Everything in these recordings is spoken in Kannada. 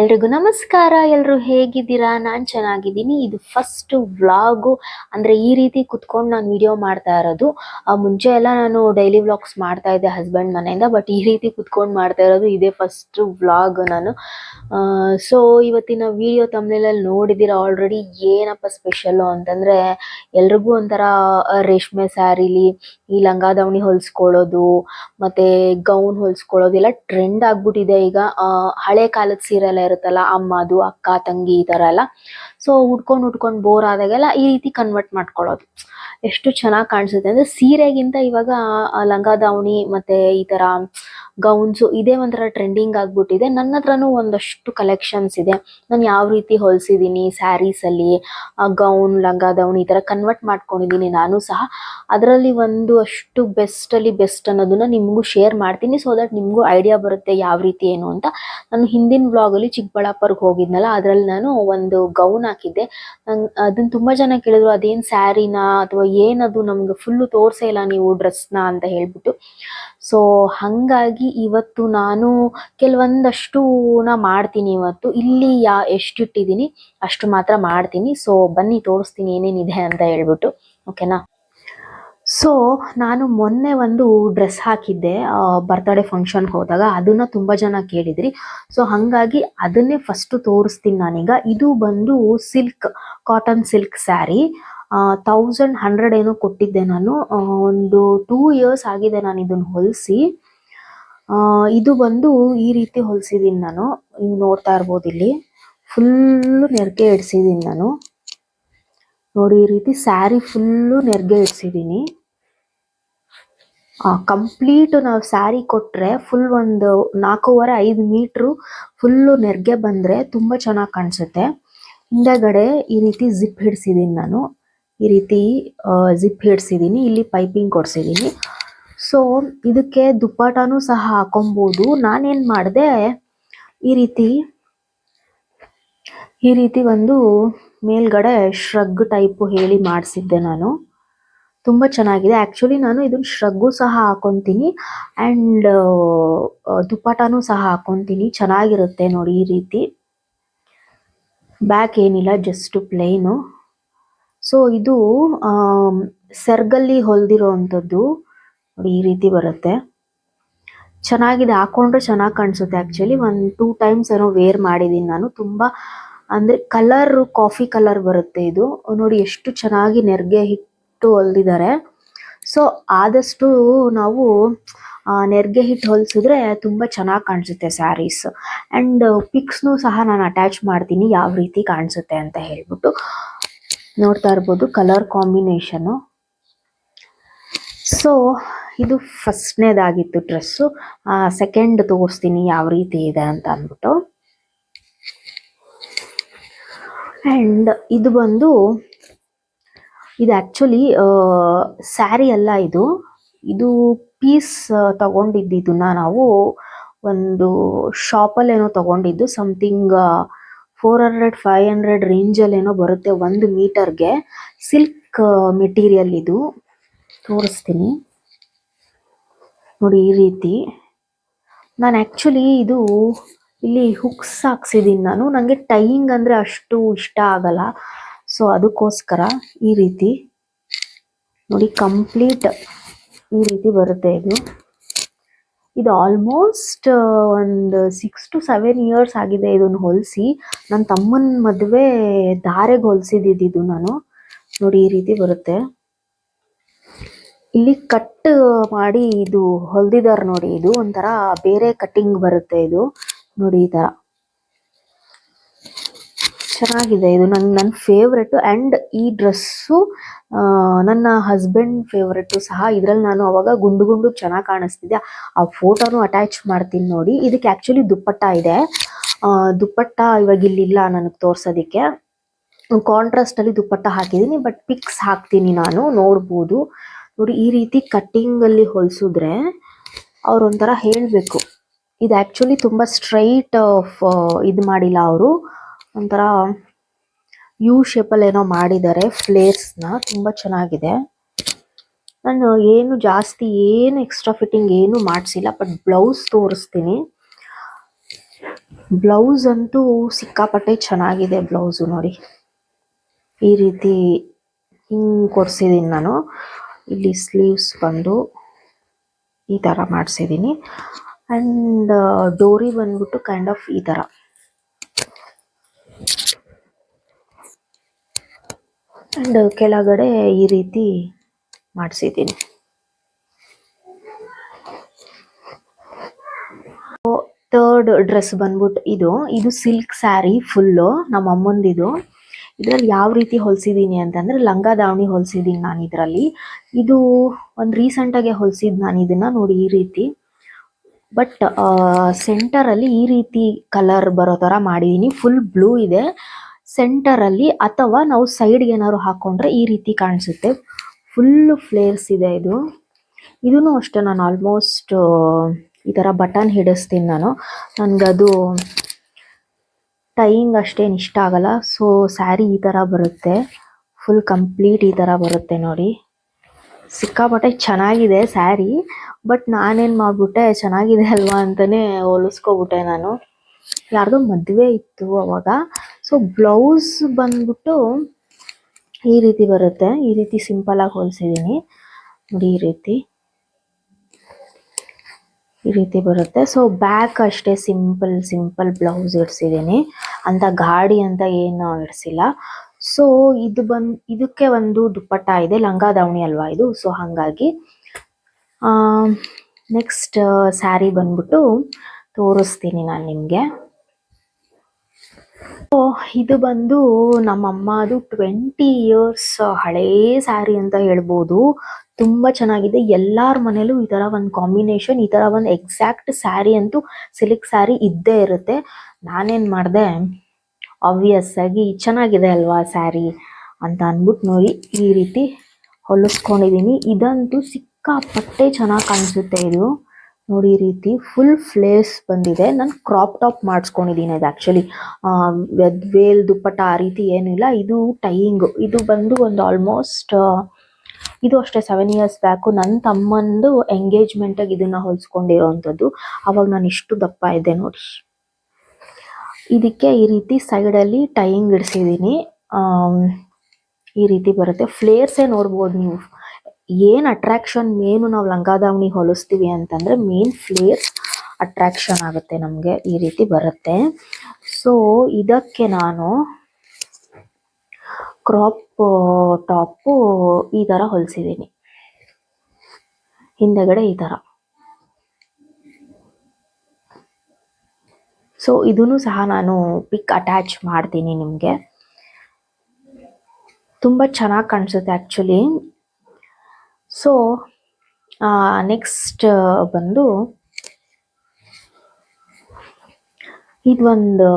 ಎಲ್ರಿಗೂ ನಮಸ್ಕಾರ. ಎಲ್ಲರೂ ಹೇಗಿದ್ದೀರಾ? ನಾನು ಚೆನ್ನಾಗಿದ್ದೀನಿ. ಇದು ಫಸ್ಟ್ ವ್ಲಾಗು. ಅಂದರೆ ಈ ರೀತಿ ಕುತ್ಕೊಂಡು ನಾನು ವಿಡಿಯೋ ಮಾಡ್ತಾ ಇರೋದು. ಮುಂಚೆ ಎಲ್ಲ ನಾನು ಡೈಲಿ ವ್ಲಾಗ್ಸ್ ಮಾಡ್ತಾ ಇದ್ದೆ ಹಸ್ಬೆಂಡ್ ಮನೆಯಿಂದ ಬಟ್ ಈ ರೀತಿ ಕುತ್ಕೊಂಡು ಮಾಡ್ತಾ ಇರೋದು ಇದೇ ಫಸ್ಟ್ ವ್ಲಾಗ್ ನಾನು. ಸೊ ಇವತ್ತಿನ ವಿಡಿಯೋ ತಮ್ಮನೇಲಲ್ಲಿ ನೋಡಿದ್ದೀರಾ ಆಲ್ರೆಡಿ ಏನಪ್ಪ ಸ್ಪೆಷಲ್ಲು ಅಂತಂದರೆ ಎಲ್ರಿಗೂ ಒಂಥರ ರೇಷ್ಮೆ ಸ್ಯಾರಿಲಿ ಈ ಲಂಗ ದಾವಣಿ ಹೊಲ್ಸ್ಕೊಳ್ಳೋದು, ಮತ್ತೆ ಗೌನ್ ಹೊಲಿಸ್ಕೊಳ್ಳೋದು, ಎಲ್ಲ ಟ್ರೆಂಡ್ ಆಗ್ಬಿಟ್ಟಿದೆ ಈಗ. ಹಳೆ ಕಾಲದ ಸೀರೆ ಇರುತ್ತಲ್ಲ, ಅಮ್ಮದು, ಅಕ್ಕ, ತಂಗಿ ಈ ತರ ಎಲ್ಲ. ಸೊ ಉಟ್ಕೊಂಡು ಉಟ್ಕೊಂಡು ಬೋರ್ ಆದಾಗೆಲ್ಲ ಈ ರೀತಿ ಕನ್ವರ್ಟ್ ಮಾಡ್ಕೊಳ್ಳೋದು. ಎಷ್ಟು ಚೆನ್ನಾಗಿ ಕಾಣಿಸುತ್ತೆ ಅಂದ್ರೆ ಸೀರೆಗಿಂತ ಇವಾಗ ಲಂಗ ದಾವಣಿ ಮತ್ತೆ ಈ ತರ ಗೌನ್ಸ್ ಇದೇ ಒಂಥರ ಟ್ರೆಂಡಿಂಗ್ ಆಗ್ಬಿಟ್ಟಿದೆ. ನನ್ನ ಹತ್ರನೂ ಒಂದಷ್ಟು ಕಲೆಕ್ಷನ್ಸ್ ಇದೆ. ನಾನು ಯಾವ ರೀತಿ ಹೊಲಿಸಿದ್ದೀನಿ ಸ್ಯಾರೀಸ್ ಅಲ್ಲಿ ಗೌನ್ ಲಂಗ ದೌನ್ ಈ ತರ ಕನ್ವರ್ಟ್ ಮಾಡ್ಕೊಂಡಿದ್ದೀನಿ ನಾನು ಸಹ. ಅದರಲ್ಲಿ ಒಂದು ಅಷ್ಟು ಬೆಸ್ಟ್ ಅಲ್ಲಿ ಬೆಸ್ಟ್ ಅನ್ನೋದನ್ನ ನಿಮಗೂ ಶೇರ್ ಮಾಡ್ತೀನಿ ಸೊ ದಟ್ ನಿಮಗೂ ಐಡಿಯಾ ಬರುತ್ತೆ ಯಾವ ರೀತಿ ಏನು ಅಂತ. ನಾನು ಹಿಂದಿನ ವ್ಲಾಗ್ ಅಲ್ಲಿ ಚಿಕ್ಕಬಳ್ಳಾಪುರಕ್ಕೆ ಹೋಗಿದ್ನಲ್ಲ, ಅದರಲ್ಲಿ ನಾನು ಒಂದು ಗೌನ್ ಹಾಕಿದ್ದೆ. ನಂಗೆ ಅದನ್ನ ತುಂಬಾ ಜನ ಕೇಳಿದ್ರು, ಅದೇನ್ ಸ್ಯಾರಿನಾ ಅಥವಾ ಏನದು ನಮ್ಗೆ ಫುಲ್ಲು ತೋರಿಸೇ ಇಲ್ಲ ನೀವು ಡ್ರೆಸ್ನ ಅಂತ ಹೇಳ್ಬಿಟ್ಟು. ಸೊ ಹಂಗಾಗಿ ಇವತ್ತು ನಾನು ಕೆಲವೊಂದಷ್ಟು ನಾ ಮಾಡ್ತೀನಿ ಇವತ್ತು. ಇಲ್ಲಿ ಯಾ ಎಷ್ಟು ಇಟ್ಟಿದ್ದೀನಿ ಅಷ್ಟು ಮಾತ್ರ ಮಾಡ್ತೀನಿ. ಸೊ ಬನ್ನಿ ತೋರಿಸ್ತೀನಿ ಏನೇನಿದೆ ಅಂತ ಹೇಳ್ಬಿಟ್ಟು. ಓಕೆನಾ ಸೊ ನಾನು ಮೊನ್ನೆ ಒಂದು ಡ್ರೆಸ್ ಹಾಕಿದ್ದೆ. ಬರ್ತ್ಡೇ ಫಂಕ್ಷನ್ಗೆ ಹೋದಾಗ. ಅದನ್ನ ತುಂಬ ಜನ ಕೇಳಿದ್ರಿ. ಸೊ ಹಾಗಾಗಿ ಅದನ್ನೇ ಫಸ್ಟ್ ತೋರಿಸ್ತೀನಿ ನಾನೀಗ. ಇದು ಬಂದು silk cotton silk sari thousand hundred ಏನೋ ಕೊಟ್ಟಿದ್ದೆ ನಾನು. ಒಂದು ಟೂ ಇಯರ್ಸ್ ಆಗಿದೆ ನಾನು ಇದನ್ನ ಹೊಲಿಸಿ. ಇದು ಬಂದು ಈ ರೀತಿ ಹೊಲಿಸಿದ್ದೀನಿ ನಾನು. ನೀವು ನೋಡ್ತಾ ಇರ್ಬೋದು ಇಲ್ಲಿ. ಫುಲ್ಲು ನೆರಿಗೆ ಇಡ್ಸಿದ್ದೀನಿ ನಾನು. ನೋಡಿ, ಈ ರೀತಿ ಸ್ಯಾರಿ ಫುಲ್ಲು ನೆರಿಗೆ ಇಡ್ಸಿದ್ದೀನಿ ಕಂಪ್ಲೀಟ್ ನಾವು ಸ್ಯಾರಿ ಕೊಟ್ರೆ ಫುಲ್ ಒಂದು ನಾಲ್ಕೂವರೆ ಐದು ಮೀಟ್ರು ಫುಲ್ಲು ನೆರಿಗೆ ಬಂದ್ರೆ ತುಂಬಾ ಚೆನ್ನಾಗಿ ಕಾಣಿಸುತ್ತೆ. ಹಿಂದೆಗಡೆ ಈ ರೀತಿ ಜಿಪ್ ಹಿಡ್ಸಿದ್ದೀನಿ ನಾನು. ಈ ರೀತಿ ಜಿಪ್ ಹಿಡ್ಸಿದ್ದೀನಿ ಇಲ್ಲಿ ಪೈಪಿಂಗ್ ಕೊಡ್ಸಿದ್ದೀನಿ ಸೊ ಇದಕ್ಕೆ ದುಪ್ಪಟಾನು ಸಹ ಹಾಕೊಬಹುದು ನಾನೇನ್ ಮಾಡಿದೆ, ಈ ರೀತಿ ಈ ರೀತಿ ಒಂದು ಮೇಲ್ಗಡೆ ಶ್ರಗ್ ಟೈಪ್ ಹೇಳಿ ಮಾಡಿಸಿದ್ದೆ ನಾನು. ತುಂಬಾ ಚೆನ್ನಾಗಿದೆ. ಆಕ್ಚುಲಿ ನಾನು ಇದನ್ನ ಶ್ರಗ್ಗು ಸಹ ಹಾಕೊಂತೀನಿ ಅಂಡ್ ದುಪ್ಪಟಾನು ಸಹ ಹಾಕೊಂತೀನಿ. ಚೆನ್ನಾಗಿರುತ್ತೆ ನೋಡಿ ಈ ರೀತಿ. ಬ್ಯಾಕ್ ಏನಿಲ್ಲ ಜಸ್ಟ್ ಪ್ಲೇನು ಸೊ ಇದು ಸೆರ್ಗಲ್ಲಿ ಹೊಲ್ದಿರೋ ಅಂಥದ್ದು ನೋಡಿ ಈ ರೀತಿ ಬರುತ್ತೆ. ಚೆನ್ನಾಗಿದೆ ಹಾಕೊಂಡ್ರೆ ಚೆನ್ನಾಗಿ ಕಾಣಿಸುತ್ತೆ ಆಕ್ಚುಲಿ ಒಂದು ಟೂ ಟೈಮ್ಸ್ ಏನೋ ವೇರ್ ಮಾಡಿದ್ದೀನಿ ನಾನು. ತುಂಬಾ ಅಂದ್ರೆ ಕಲರ್ ಕಾಫಿ ಕಲರ್ ಬರುತ್ತೆ ಇದು. ನೋಡಿ ಎಷ್ಟು ಚೆನ್ನಾಗಿ ನೆರಿಗೆ ಹಿಟ್ಟು ಹೊಲ್ದಿದ್ದಾರೆ. ಸೊ ಆದಷ್ಟು ನಾವು ನೆರಿಗೆ ಹಿಟ್ಟು ಹೊಲ್ಸಿದ್ರೆ ತುಂಬಾ ಚೆನ್ನಾಗಿ ಕಾಣಿಸುತ್ತೆ ಸ್ಯಾರೀಸ್ ಅಂಡ್ ಪಿಕ್ಸ್ನು ಸಹ ನಾನು ಅಟ್ಯಾಚ್ ಮಾಡ್ತೀನಿ. ಯಾವ ರೀತಿ ಕಾಣಿಸುತ್ತೆ ಅಂತ ಹೇಳ್ಬಿಟ್ಟು. ನೋಡ್ತಾ ಇರ್ಬೋದು ಕಲರ್ ಕಾಂಬಿನೇಷನು ಸೊ ಇದು ಫಸ್ಟ್ನೇದಾಗಿತ್ತು ಡ್ರೆಸ್ಸು ಸೆಕೆಂಡ್ ತೋರಿಸ್ತೀನಿ ಯಾವ ರೀತಿ ಇದೆ ಅಂತ ಅಂದ್ಬಿಟ್ಟು. ಅಂಡ್ ಇದು ಬಂದು, ಇದು ಆಕ್ಚುಲಿ ಸ್ಯಾರಿ ಅಲ್ಲ ಇದು. ಇದು ಪೀಸ್ ತಗೊಂಡಿದ್ದನ್ನ ನಾವು ಒಂದು ಶಾಪಲ್ಲೇನೋ ತಗೊಂಡಿದ್ದು something four hundred five hundred ರೇಂಜಲ್ಲಿ ಏನೋ ಬರುತ್ತೆ ಒಂದು ಮೀಟರ್ಗೆ ಸಿಲ್ಕ್ ಮೆಟೀರಿಯಲ್ ಇದು. ತೋರಿಸ್ತೀನಿ. ನೋಡಿ ಈ ರೀತಿ. ನಾನು ಆ್ಯಕ್ಚುಲಿ ಇದು ಇಲ್ಲಿ ಹುಕ್ಸ್ ಹಾಕ್ಸಿದ್ದೀನಿ ನಾನು. ನನಗೆ ಟೈಯಿಂಗ್ ಅಂದ್ರೆ ಅಷ್ಟು ಇಷ್ಟ ಆಗಲ್ಲ. ಸೊ ಅದಕ್ಕೋಸ್ಕರ ಈ ರೀತಿ. ನೋಡಿ ಕಂಪ್ಲೀಟ್ ಈ ರೀತಿ ಬರುತ್ತೆ ಇದು. ಇದು ಆಲ್ಮೋಸ್ಟ್ ಒಂದು ಸಿಕ್ಸ್ ಟು ಸೆವೆನ್ ಇಯರ್ಸ್ ಆಗಿದೆ ಇದನ್ನ ಹೊಲಿಸಿ. ನನ್ನ ತಮ್ಮನ ಮದುವೆ ಧಾರೆಗೆ ಹೊಲಿಸಿದ್ದು ನಾನು. ನೋಡಿ, ಈ ರೀತಿ ಬರುತ್ತೆ. ಇಲ್ಲಿ ಕಟ್ ಮಾಡಿ ಇದು ಹೊಲ್ದಿದಾರೆ ನೋಡಿ, ಇದು ಒಂಥರ ಬೇರೆ ಕಟಿಂಗ್ ಬರುತ್ತೆ ಇದು. ನೋಡಿ, ಈ ತರ. ಚೆನ್ನಾಗಿದೆ. ಇದು ನನ್ ನನ್ನ ಫೇವ್ರೆಟ್ ಅಂಡ್ ಈ ಡ್ರೆಸ್ಸು ನನ್ನ ಹಸ್ಬೆಂಡ್ ಫೇವ್ರೆಟ್ ಸಹ. ಇದ್ರಲ್ಲಿ ನಾನು ಅವಾಗ ಗುಂಡು ಗುಂಡು ಚೆನ್ನಾಗಿ ಕಾಣಿಸ್ತಿದ್ದೆ. ಆ ಫೋಟೋನು ಅಟ್ಯಾಚ್ ಮಾಡ್ತೀನಿ ನೋಡಿ. ಇದಕ್ಕೆ ಆಕ್ಚುಲಿ ದುಪ್ಪಟ್ಟ ಇದೆ. ದುಪ್ಪಟ್ಟ ಇವಾಗ ಇಲ್ಲಿಲ್ಲ ನನಗೆ ತೋರಿಸೋದಕ್ಕೆ. ಕಾಂಟ್ರಾಸ್ಟ್ ಅಲ್ಲಿ ದುಪ್ಪಟ್ಟ ಹಾಕಿದೀನಿ ಬಟ್ ಪಿಕ್ಸ್ ಹಾಕ್ತೀನಿ ನಾನು, ನೋಡ್ಬೋದು. ನೋಡಿ, ಈ ರೀತಿ ಕಟ್ಟಿಂಗ್ ಅಲ್ಲಿ ಹೊಲ್ಸಿದ್ರೆ ಅವ್ರೊಂಥರ ಹೇಳ್ಬೇಕು. ಇದು ಆಕ್ಚುಲಿ ತುಂಬಾ ಸ್ಟ್ರೈಟ್ ಇದು ಮಾಡಿಲ್ಲ ಅವರು. ಒಂಥರ ಯು ಶೇಪಲ್ಲಿ ಏನೋ ಮಾಡಿದ್ದಾರೆ ಫ್ಲೇರ್ಸ್ನ ತುಂಬಾ ಚೆನ್ನಾಗಿದೆ. ನಾನು ಏನು ಜಾಸ್ತಿ ಏನು ಎಕ್ಸ್ಟ್ರಾ ಫಿಟ್ಟಿಂಗ್ ಏನು ಮಾಡಿಸಿಲ್ಲ ಬಟ್ ಬ್ಲೌಸ್ ತೋರಿಸ್ತೀನಿ. ಬ್ಲೌಸ್ ಅಂತೂ ಸಿಕ್ಕಾಪಟ್ಟೆ ಚೆನ್ನಾಗಿದೆ ಬ್ಲೌಸು ನೋಡಿ. ಈ ರೀತಿ ಹಿಂಗೆ ಕೊಡಿಸಿದ್ದೀನಿ ನಾನು. ಇಲ್ಲಿ ಸ್ಲೀವ್ಸ್ ಬಂದು ಈ ತರ ಮಾಡ್ಸಿದೀನಿ. ಅಂಡ್ ಡೋರಿ ಬಂದ್ಬಿಟ್ಟು ಕೈಂಡ್ ಆಫ್ ಈ ತರ. ಅಂಡ್ ಕೆಳಗಡೆ ಈ ರೀತಿ ಮಾಡಿಸಿದ್ದೀನಿ. ಥರ್ಡ್ ಡ್ರೆಸ್ ಬಂದ್ಬಿಟ್ಟು ಇದು. ಇದು ಸಿಲ್ಕ್ ಸ್ಯಾರಿ ಫುಲ್ಲು ನಮ್ಮ ಅಮ್ಮಂದಿದು. ಇದರಲ್ಲಿ ಯಾವ ರೀತಿ ಹೊಲಿಸಿದ್ದೀನಿ ಅಂತಂದರೆ ಲಂಗ ದಾವಣಿ ಹೊಲಿಸಿದ್ದೀನಿ ನಾನು ಇದರಲ್ಲಿ. ಇದು ಒಂದು ರೀಸೆಂಟಾಗೆ ಹೊಲಿಸಿದ್ದು ಹೊಲ್ಸಿದ್ ನಾನು ಇದನ್ನು ನೋಡಿ ಈ ರೀತಿ. ಬಟ್ ಸೆಂಟರಲ್ಲಿ ಈ ರೀತಿ ಕಲರ್ ಬರೋ ಥರ ಮಾಡಿದ್ದೀನಿ ಫುಲ್ ಬ್ಲೂ ಇದೆ. ಸೆಂಟರ್ ಅಲ್ಲಿ ಅಥವಾ ನಾವು ಸೈಡ್ ಏನಾದ್ರು ಹಾಕೊಂಡ್ರೆ ಈ ರೀತಿ ಕಾಣಿಸುತ್ತೆ. ಫುಲ್ ಫ್ಲೇರ್ಸ್ ಇದೆ ಇದು. ಇದನ್ನು ಅಷ್ಟೇ ನಾನು ಆಲ್ಮೋಸ್ಟ್ ಈ ತರ ಬಟನ್ ಹಿಡಿಸ್ತೀನಿ ನಾನು. ನನ್ಗದು ಟೈಯಿಂಗ್ ಅಷ್ಟೇನು ಇಷ್ಟ ಆಗಲ್ಲ. ಸೊ ಸ್ಯಾರಿ ಈ ತರ ಬರುತ್ತೆ. ಫುಲ್ ಕಂಪ್ಲೀಟ್ ಈ ತರ ಬರುತ್ತೆ ನೋಡಿ. ಸಿಕ್ಕಾಪಟ್ಟೆ ಚೆನ್ನಾಗಿದೆ ಸ್ಯಾರಿ ಬಟ್ ನಾನೇನ್ ಮಾಡ್ಬಿಟ್ಟೆ, ಚೆನ್ನಾಗಿದೆ ಅಲ್ವಾ ಅಂತಾನೆ ಹೊಲಿಸ್ಕೊಬಿಟ್ಟೆ ನಾನು. ಯಾರ್ದೋ ಮದುವೆ ಇತ್ತು ಅವಾಗ. ಸೊ ಬ್ಲೌಸ್ ಬಂದ್ಬಿಟ್ಟು ಈ ರೀತಿ ಬರುತ್ತೆ. ಈ ರೀತಿ ಸಿಂಪಲ್ ಆಗಿ ಹೊಲಿಸಿದ್ದೀನಿ ನೋಡಿ ಈ ರೀತಿ. ಈ ರೀತಿ ಬರುತ್ತೆ. ಸೊ ಬ್ಯಾಕ್ ಅಷ್ಟೇ ಸಿಂಪಲ್ ಸಿಂಪಲ್ ಬ್ಲೌಸ್ ಇಡ್ಸಿದ್ದೀನಿ ಅಂತ ಗಾಡಿ ಅಂತ ಏನು ಇಡ್ಸಿಲ್ಲ. ಸೊ ಇದು ಬಂದ್, ಇದಕ್ಕೆ ಒಂದು ದುಪ್ಪಟ್ಟ ಇದೆ. ಲಂಗ ದಾವಣಿ ಅಲ್ವಾ ಇದು? ಸೊ ಹಂಗಾಗಿ ನೆಕ್ಸ್ಟ್ ಸ್ಯಾರಿ ಬಂದ್ಬಿಟ್ಟು ತೋರಿಸ್ತೀನಿ ನಾನು ನಿಮ್ಗೆ. ಇದು ಬಂದು ನಮ್ಮಮ್ಮದು ಟ್ವೆಂಟಿ ಇಯರ್ಸ್ ಹಳೇ ಸ್ಯಾರಿ ಅಂತ ಹೇಳ್ಬೋದು. ತುಂಬಾ ಚೆನ್ನಾಗಿದೆ. ಎಲ್ಲರ ಮನೇಲೂ ಈ ತರ ಒಂದು ಕಾಂಬಿನೇಷನ್ ಈ ತರ ಒಂದು ಎಕ್ಸಾಕ್ಟ್ ಸ್ಯಾರಿ ಅಂತೂ ಸಿಲ್ಕ್ ಸ್ಯಾರಿ ಇದ್ದೇ ಇರುತ್ತೆ. ನಾನೇನ್ ಮಾಡಿದೆ? ಆಬ್ವಿಯಸ್ ಆಗಿ ಚೆನ್ನಾಗಿದೆ ಅಲ್ವಾ ಸ್ಯಾರಿ ಅಂತ ಅಂದ್ಬಿಟ್ಟು ನೋಡಿ ಈ ರೀತಿ ಹೊಲಿಸ್ಕೊಂಡಿದ್ದೀನಿ ಇದಂತೂ ಸಿಕ್ಕಾಪಟ್ಟೆ ಚೆನ್ನಾಗಿ ಕಾಣಿಸುತ್ತೆ ಇದು. ನೋಡಿ ಈ ರೀತಿ ಫುಲ್ ಫ್ಲೇಸ್ ಬಂದಿದೆ. ನಾನು ಕ್ರಾಪ್ ಟಾಪ್ ಮಾಡಿಸ್ಕೊಂಡಿದ್ದೀನಿ ಅದು ಆಕ್ಚುಲಿ ವೇಲ್ ದುಪ್ಪಟ್ಟ ಆ ರೀತಿ ಏನಿಲ್ಲ ಇದು ಟೈಯಿಂಗ್ ಇದು ಬಂದು ಒಂದು ಆಲ್ಮೋಸ್ಟ್ ಇದು ಅಷ್ಟೇ ಸೆವೆನ್ ಇಯರ್ಸ್ ಬ್ಯಾಕು ನನ್ನ ತಮ್ಮಂದು ಎಂಗೇಜ್ಮೆಂಟಾಗಿ ಇದನ್ನ ಹೊಲ್ಸ್ಕೊಂಡಿರೋವಂಥದ್ದು ಅವಾಗ ನಾನು ಇಷ್ಟು ದಪ್ಪ ಇದ್ದೆ ನೋಡಿ. ಇದಕ್ಕೆ ಈ ರೀತಿ ಸೈಡಲ್ಲಿ ಟೈಯಿಂಗ್ ಇಡಿಸಿದ್ದೀನಿ ಈ ರೀತಿ ಬರುತ್ತೆ. ಫ್ಲೇರ್ಸೇ ನೋಡ್ಬೋದು ನೀವು. ಏನ್ ಅಟ್ರಾಕ್ಷನ್ ಮೇನು ನಾವು ಲಂಗಾದಾವಣಿ ಹೊಲಿಸ್ತೀವಿ ಅಂತಂದ್ರೆ ಮೇನ್ ಫ್ಲೇರ್ ಅಟ್ರಾಕ್ಷನ್ ಆಗುತ್ತೆ ನಮಗೆ ಈ ರೀತಿ ಬರುತ್ತೆ. ಸೊ ಇದಕ್ಕೆ ನಾನು ಕ್ರಾಪ್ ಟಾಪು ಈ ತರ ಹೊಲಿಸಿದ್ದೀನಿ ಹಿಂದೆಗಡೆ ಈ ತರ. ಸೊ ಇದನ್ನು ಸಹ ನಾನು ಪಿಕ್ ಅಟ್ಯಾಚ್ ಮಾಡ್ತೀನಿ ನಿಮಗೆ. ತುಂಬಾ ಚೆನ್ನಾಗಿ ಕಾಣಿಸುತ್ತೆ ಆಕ್ಚುಲಿ ಸೊ ನೆಕ್ಸ್ಟ್ ಬಂದು ಇದೊಂದು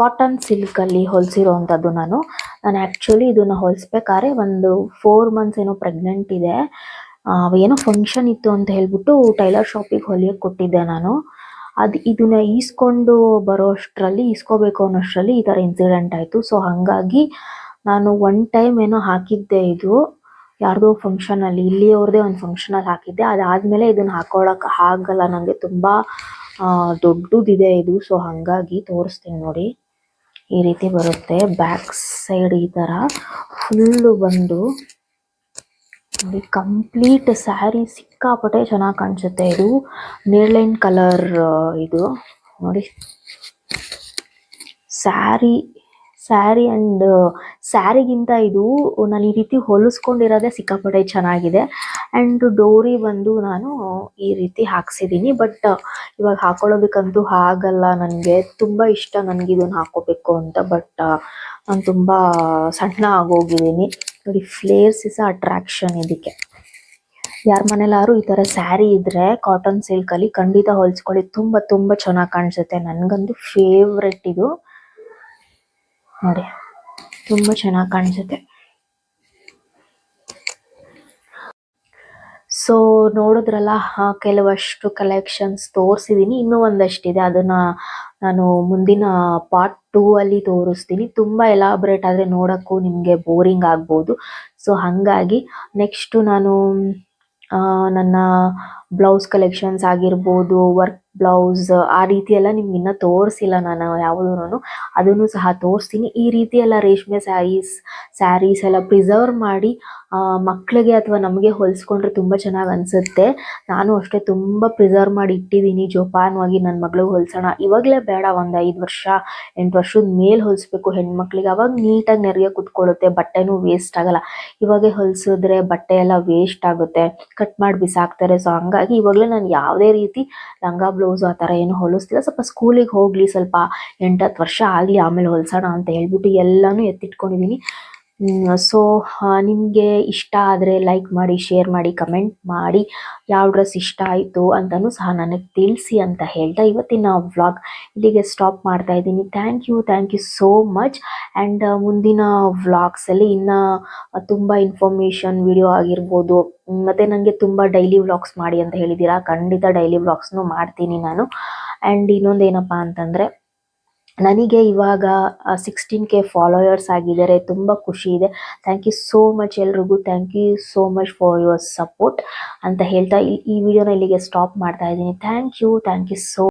ಕಾಟನ್ ಸಿಲ್ಕ್ ಅಲ್ಲಿ ಹೊಲಿಸಿರೋವಂಥದ್ದು ನಾನು. ನಾನು ಆ್ಯಕ್ಚುಲಿ ಇದನ್ನ ಹೊಲಿಸ್ಬೇಕಾದ್ರೆ ಒಂದು ಫೋರ್ ಮಂತ್ಸ್ ಏನೋ ಪ್ರೆಗ್ನೆಂಟ್ ಇದೆ. ಏನೋ ಫಂಕ್ಷನ್ ಇತ್ತು ಅಂತ ಹೇಳ್ಬಿಟ್ಟು ಟೈಲರ್ ಶಾಪಿಗೆ ಹೊಲಿಯೋಕೆ ಕೊಟ್ಟಿದ್ದೆ ನಾನು. ಅದು ಇದನ್ನ ಈಸ್ಕೊಂಡು ಬರೋ ಅಷ್ಟರಲ್ಲಿ ಈಸ್ಕೋಬೇಕು ಅನ್ನೋಷ್ಟರಲ್ಲಿ ಈ ಥರ ಇನ್ಸಿಡೆಂಟ್ ಆಯಿತು. ಸೊ ಹಾಗಾಗಿ ನಾನು ಒನ್ ಟೈಮ್ ಏನೋ ಹಾಕಿದ್ದೆ ಇದು. ಯಾರ್ದೋ ಫಂಕ್ಷನ್ ಅಲ್ಲಿ, ಇಲ್ಲಿಯವ್ರದೇ ಒಂದು ಫಂಕ್ಷನ್ ಅಲ್ಲಿ ಹಾಕಿದ್ದೆ. ಅದಾದ್ಮೇಲೆ ಇದನ್ನ ಹಾಕೊಳಕ್ ಆಗಲ್ಲ. ನಂಗೆ ತುಂಬಾ ದೊಡ್ಡದಿದೆ ಇದು. ಸೊ ಹಂಗಾಗಿ ತೋರಿಸ್ತೀನಿ ನೋಡಿ. ಈ ರೀತಿ ಬರುತ್ತೆ. ಬ್ಯಾಕ್ ಸೈಡ್ ಈ ತರ ಫುಲ್ಲು ಬಂದು ನೋಡಿ ಕಂಪ್ಲೀಟ್ ಸ್ಯಾರಿ ಸಿಕ್ಕಾಪಟ್ಟೆ ಚೆನ್ನಾಗಿ ಕಾಣಿಸುತ್ತೆ ಇದು. ನೀರ್ಲೈನ್ ಕಲರ್ ಇದು. ನೋಡಿ. ಸ್ಯಾರಿ ಸ್ಯಾರಿ ಅಂಡ್ ಸ್ಯಾರಿಗಿಂತ ಇದು ನಾನು ಈ ರೀತಿ ಹೊಲಿಸ್ಕೊಂಡಿರೋದೇ ಸಿಕ್ಕಾಪಟ್ಟೆ ಚೆನ್ನಾಗಿದೆ. ಅಂಡ್ ಡೋರಿ ಬಂದು ನಾನು ಈ ರೀತಿ ಹಾಕ್ಸಿದ್ದೀನಿ. ಬಟ್ ಇವಾಗ ಹಾಕೊಳ್ಳೋದಕ್ಕಂತೂ ಆಗಲ್ಲ. ನನಗೆ ತುಂಬಾ ಇಷ್ಟ ನನಗೆ ಇದನ್ನ ಹಾಕೋಬೇಕು ಅಂತ. ಬಟ್ ನಾನು ತುಂಬಾ ಸಣ್ಣ ಆಗೋಗಿದ್ದೀನಿ. ನೋಡಿ ಫ್ಲೇರ್ಸ್ ಇಸ್ ಅಟ್ರಾಕ್ಷನ್ ಇದಕ್ಕೆ. ಯಾರ ಮನೇಲಾದ್ರು ಈ ಥರ ಸ್ಯಾರಿ ಇದ್ರೆ ಕಾಟನ್ ಸಿಲ್ಕ್ ಅಲ್ಲಿ ಖಂಡಿತ ಹೊಲಿಸ್ಕೊಳ್ಳಿ. ತುಂಬಾ ತುಂಬಾ ಚೆನ್ನಾಗಿ ಕಾಣಿಸುತ್ತೆ. ನನಗಂತೂ ಫೇವ್ರೆಟ್ ಇದು. ನೋಡಿ, ತುಂಬಾ ಚೆನ್ನಾಗಿ ಕಾಣಿಸುತ್ತೆ. ಸೊ ನೋಡಿದ್ರಲ್ಲ ಕೆಲವಷ್ಟು ಕಲೆಕ್ಷನ್ಸ್ ತೋರಿಸಿದ್ದೀನಿ ಇನ್ನೂ ಒಂದಷ್ಟಿದೆ. ಅದನ್ನ ನಾನು ಮುಂದಿನ ಪಾರ್ಟ್ ಟೂ ಅಲ್ಲಿ ತೋರಿಸ್ತೀನಿ. ತುಂಬಾ ಎಲಾಬ್ರೇಟ್ ಆದ್ರೆ ನೋಡಕ್ಕೂ ನಿಮ್ಗೆ ಬೋರಿಂಗ್ ಆಗ್ಬೋದು. ಸೊ ಹಾಗಾಗಿ ನೆಕ್ಸ್ಟ್ ನಾನು ನನ್ನ ಬ್ಲೌಸ್ ಕಲೆಕ್ಷನ್ಸ್ ಆಗಿರ್ಬೋದು ವರ್ಕ್ ಬ್ಲೌಸ್ ಆ ರೀತಿ ಎಲ್ಲ ನಿಮ್ಗೆ ಇನ್ನೂ ತೋರಿಸಿಲ್ಲ ನಾನು ಯಾವುದೂ ಅದನ್ನು ಸಹ ತೋರಿಸ್ತೀನಿ. ಈ ರೀತಿ ಎಲ್ಲ ರೇಷ್ಮೆ ಸ್ಯಾರೀಸ್ ಸ್ಯಾರೀಸ್ ಎಲ್ಲ ಪ್ರಿಸರ್ವ್ ಮಾಡಿ ಮಕ್ಕಳಿಗೆ ಅಥವಾ ನಮಗೆ ಹೊಲಿಸ್ಕೊಂಡ್ರೆ ತುಂಬ ಚೆನ್ನಾಗಿ ಅನಿಸುತ್ತೆ. ನಾನು ಅಷ್ಟೇ ತುಂಬ ಪ್ರಿಸರ್ವ್ ಮಾಡಿ ಇಟ್ಟಿದ್ದೀನಿ. ಜೋಪಾನವಾಗಿ ನನ್ನ ಮಗಳಿಗೆ ಹೊಲಿಸೋಣ. ಇವಾಗಲೇ ಬೇಡ, ಒಂದು ಐದು ವರ್ಷ, ಎಂಟು ವರ್ಷದ ಮೇಲೆ ಹೊಲಿಸ್ಬೇಕು ಹೆಣ್ಮಕ್ಳಿಗೆ. ಅವಾಗ ನೀಟಾಗಿ ನೆರಿಗೆ ಕುತ್ಕೊಳ್ಳುತ್ತೆ. ಬಟ್ಟೆನೂ ವೇಸ್ಟ್ ಆಗಲ್ಲ. ಇವಾಗೆ ಹೊಲಿಸಿದ್ರೆ ಬಟ್ಟೆ ಎಲ್ಲ ವೇಸ್ಟ್ ಆಗುತ್ತೆ. ಕಟ್ ಮಾಡಿ ಬಿಸಾಕ್ತಾರೆ. ಸೊ ಹಂಗಾಗಿ ಇವಾಗಲೇ ನಾನು ಯಾವುದೇ ರೀತಿ ಲಂಗ ಬ್ಲೌಸ್ ಆ ಥರ ಏನು ಹೊಲಿಸ್ತಿಲ್ಲ. ಸ್ವಲ್ಪ ಸ್ಕೂಲಿಗೆ ಹೋಗಲಿ ಸ್ವಲ್ಪ ಎಂಟು ಹತ್ತು ವರ್ಷ ಆಗಲಿ, ಆಮೇಲೆ ಹೊಲಿಸೋಣ ಅಂತ ಹೇಳ್ಬಿಟ್ಟು ಎಲ್ಲನೂ ಎತ್ತಿಟ್ಕೊಂಡಿದ್ದೀನಿ ಸೊ ನಿಮಗೆ ಇಷ್ಟ ಆದರೆ ಲೈಕ್ ಮಾಡಿ ಶೇರ್ ಮಾಡಿ ಕಮೆಂಟ್ ಮಾಡಿ, ಯಾವ ಡ್ರೆಸ್ ಇಷ್ಟ ಆಯಿತು ಅಂತಲೂ ಸಹ ನನಗೆ ತಿಳಿಸಿ ಅಂತ ಹೇಳ್ತಾ ಇವತ್ತಿನ ವ್ಲಾಗ್ ಇಲ್ಲಿಗೆ ಸ್ಟಾಪ್ ಮಾಡ್ತಾ ಇದ್ದೀನಿ. Thank you thank you so much and ಮುಂದಿನ ವ್ಲಾಗ್ಸಲ್ಲಿ ಇನ್ನು ತುಂಬ ಇನ್ಫಾರ್ಮೇಷನ್ ವಿಡಿಯೋ ಆಗಿರ್ಬೋದು. ಮತ್ತು ನನಗೆ ತುಂಬ ಡೈಲಿ ವ್ಲಾಗ್ಸ್ ಮಾಡಿ ಅಂತ ಹೇಳಿದ್ದೀರಾ? ಖಂಡಿತ ಡೈಲಿ ವ್ಲಾಗ್ಸ್ನೂ ಮಾಡ್ತೀನಿ ನಾನು. ಆ್ಯಂಡ್ ಇನ್ನೊಂದು ಏನಪ್ಪ ಅಂತಂದರೆ ನನಗೆ ಇವಾಗ ಸಿಕ್ಸ್ಟೀನ್ ಕೆ ಫಾಲೋಯರ್ಸ್ ಆಗಿದ್ದಾರೆ. ತುಂಬ ಖುಷಿ ಇದೆ. ಥ್ಯಾಂಕ್ ಯು ಸೋ ಮಚ್ ಎಲ್ರಿಗೂ. Thank you so much for your support ಅಂತ ಹೇಳ್ತಾ ಈ ವಿಡಿಯೋನ ಇಲ್ಲಿಗೆ ಸ್ಟಾಪ್ ಮಾಡ್ತಾ ಇದ್ದೀನಿ. Thank you thank you so